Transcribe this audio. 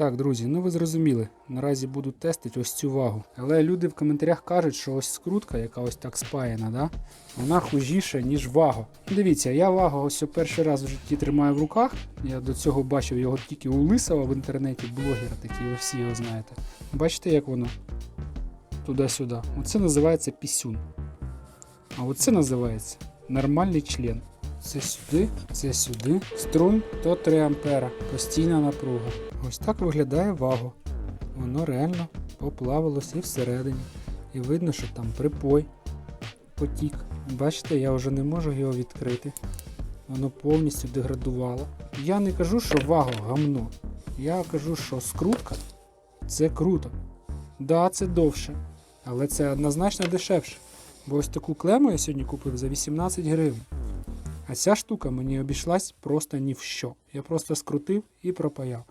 Так, друзі, ну ви зрозуміли. Наразі буду тестити ось цю вагу. Але люди в коментарях кажуть, що ось скрутка, яка ось так спаяна, да? вона хужіша, ніж вага. Дивіться, я вагу ось перший раз в житті тримаю в руках. Я до цього бачив його тільки у Лисова в інтернеті, блогера такий, ви всі його знаєте. Бачите, як воно? Туди-сюди. Оце називається пісюн. А оце називається нормальний член. Це сюди, це сюди. Струм то 3 ампера. Постійна напруга. Ось так виглядає ваго. Воно реально поплавилось і всередині. І видно, що там припой потік. Бачите, я вже не можу його відкрити. Воно повністю деградувало. Я не кажу, що ваго гамно. Я кажу, що скрутка це круто. Да, це довше, але це однозначно дешевше. Бо ось таку клему я сьогодні купив за 18 гривень. А ця штука мені обійшлась просто ні в що. Я просто скрутив і пропаяв.